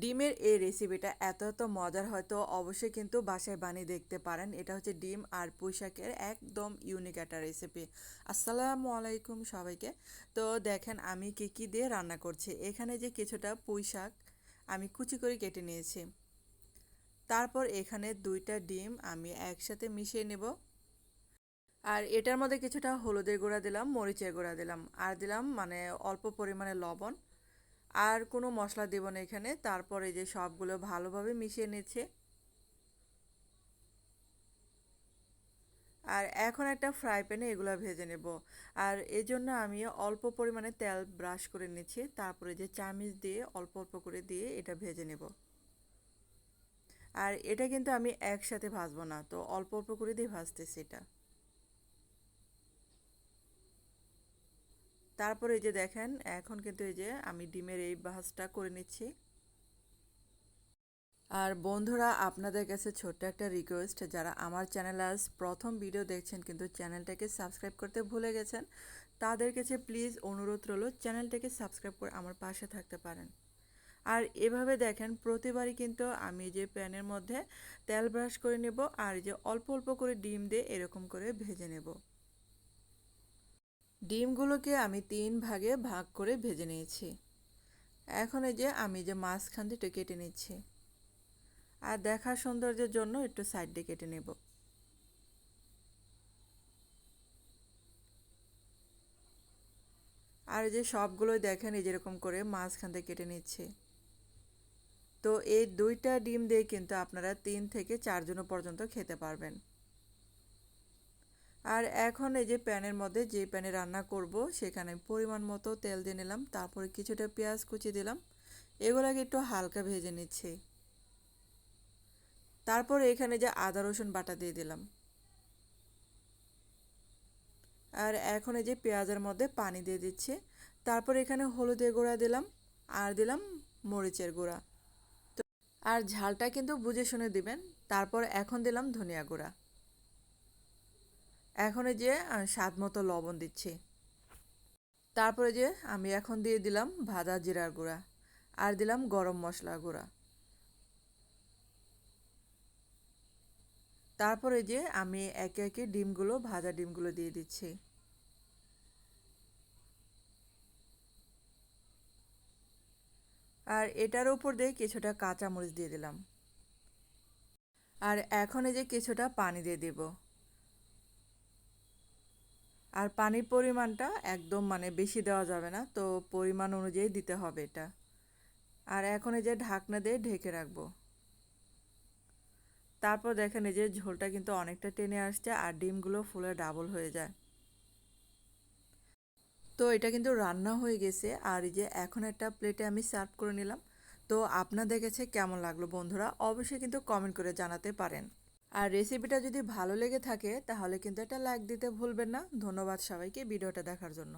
ডিমের এই রেসিপিটা এত এত মজার, হয়তো অবশ্যই কিন্তু বাসায় বানিয়ে দেখতে পারেন। এটা হচ্ছে ডিম আর পুঁইশাকের একদম ইউনিক একটা রেসিপি আসসালামু আলাইকুম সবাইকে। তো দেখেন আমি কি কি দিয়ে রান্না করছি। এখানে যে কিছুটা পুঁইশাক আমি কুচি করে কেটে নিয়েছি। তারপর এখানে দুইটা ডিম আমি একসাথে মিশিয়ে নেব। আর এটার মধ্যে কিছুটা হলুদের গুঁড়া দিলাম, মরিচের গুঁড়া দিলাম। আর দিলাম মানে অল্প পরিমাণে লবণ। আর কোনো মশলা দেব না এখানে। তারপরে যে সবগুলো ভালোভাবে মিশিয়ে নিচ্ছে। আর এখন একটা ফ্রাই প্যানে এগুলো ভেজে নেব। আর এই জন্য আমি অল্প পরিমাণে তেল ব্রাশ করে নিচ্ছি। তারপরে যে চামিচ দিয়ে অল্প অল্প করে দিয়ে এটা ভেজে নেব। আর এটা কিন্তু আমি একসাথে ভাজবো না, তো অল্প অল্প করে দিয়ে ভাজতেছি এটা। তারপরে এই যে দেখেন, এখন কিন্তু এই যে আমি ডিমের এই ভাজটা করে নিচ্ছি। আর বন্ধুরা, আপনাদের কাছে ছোট্ট একটা রিকোয়েস্ট যারা আমার চ্যানেল আজ প্রথম ভিডিও দেখছেন কিন্তু চ্যানেলটাকে সাবস্ক্রাইব করতে ভুলে গেছেন, তাদের কাছে প্লিজ অনুরোধ রইল চ্যানেলটাকে সাবস্ক্রাইব করে আমার পাশে থাকতে পারেন। আর এভাবে দেখেন, প্রতিবারই কিন্তু আমি যে প্যানের মধ্যে তেল ব্রাশ করে নেব আর যে অল্প অল্প করে ডিম দিয়ে এরকম করে ভেজে নেব। ডিমগুলোকে আমি তিন ভাগে ভাগ করে ভেজে নিয়েছি। এখন এই যে আমি যে মাঝখান থেকে কেটে নিচ্ছি। আর দেখার সৌন্দর্যের জন্য একটু সাইড দিয়ে কেটে নেব। আর যে সবগুলোই দেখেন, এই যেরকম করে মাঝখান থেকে কেটে নিচ্ছে। তো এই দুইটা ডিম দিয়ে কিন্তু আপনারা তিন থেকে চারজন পর্যন্ত খেতে পারবেন। আর এখন এই যে প্যানের মধ্যে যে প্যানে রান্না করব, সেখানে পরিমাণ মতো তেল দিয়ে নিলাম, তারপরে কিছুটা পেঁয়াজ কুচি দিলাম, এগুলোকে একটু হালকা ভেজে নিচ্ছি। তারপর এখানে যে আদা, রসুন বাটা দিয়ে দিলাম। আর এখন এই যে পেঁয়াজের মধ্যে পানি দিয়ে দিচ্ছি। তারপর এখানে হলুদের গুঁড়া দিলাম, আর দিলাম মরিচের গুঁড়া। আর ঝালটা কিন্তু বুঝে শুনে দিবেন। তারপর এখন দিলাম ধনিয়া গুঁড়া। এখন এই যে স্বাদ মতো লবণ দিচ্ছি। তারপরে যে, আমি এখন দিয়ে দিলাম ভাজা জিরার গুঁড়া আর দিলাম গরম মশলা গুঁড়া। তারপরে যে, আমি একে একে ডিমগুলো, ভাজা ডিমগুলো দিয়ে দিচ্ছি। আর এটার উপর দিয়ে কিছুটা কাঁচামরিচ দিয়ে দিলাম। আর এখন এই যে, কিছুটা পানি দিয়ে দিব। আর পানির পরিমাণটা একদম মানে বেশি দেওয়া যাবে না, তো পরিমাণ অনুযায়ী দিতে হবে এটা। আর এখন এই যে ঢাকনা দিয়ে ঢেকে রাখব। তারপর দেখেন এই যে ঝোলটা কিন্তু অনেকটা টেনে আসছে আর ডিমগুলো ফুলে ডাবল হয়ে যায়। তো এটা কিন্তু রান্না হয়ে গেছে আর এই যে এখন একটা প্লেটে আমি সার্ভ করে নিলাম। তো আপনাদের কাছে কেমন লাগল বন্ধুরা? অবশ্যই কিন্তু কমেন্ট করে জানাতে পারেন। আর রেসিপিটা যদি ভালো লেগে থাকে, তাহলে কিন্তু একটা লাইক দিতে ভুলবেন না। ধন্যবাদ সবাইকে ভিডিওটা দেখার জন্য।